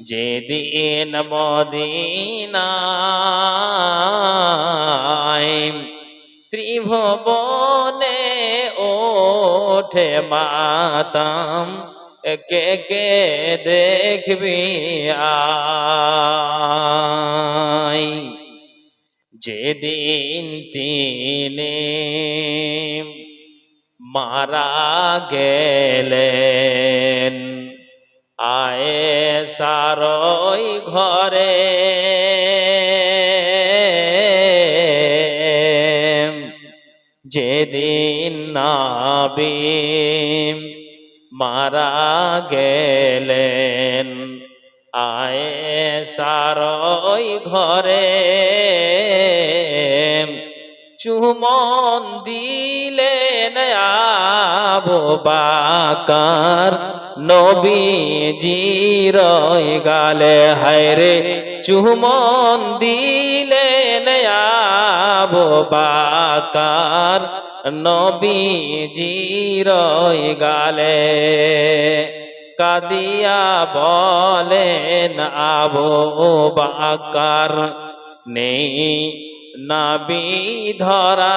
যেদিন মদিনায় ত্রিভুবনে ওঠে মাতাম কে কে দেখবি আয় যেদিন তিনি মারা আয়ে সারই ঘরে। যেদিন নাবি মারা গেলেন আয়ে সারই ঘরে। চুমন দিলেন আবু বাকার। নবীজির গালে হায়রে চুমন দিলেন আবু বাকার। নবীজির গালে কাদিয়া বলেন, আবু বাকার, নেই নাবি ধরাই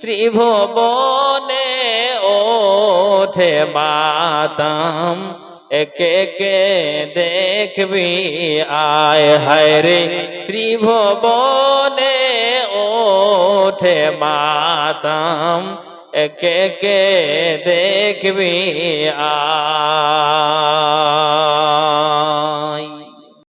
ত্রিভুবনে ওঠে মাতাম, একে কে দেখবি। আয় হায় রে ত্রিভুবনে ওঠে মাতাম, একে কে দেখবি। আয়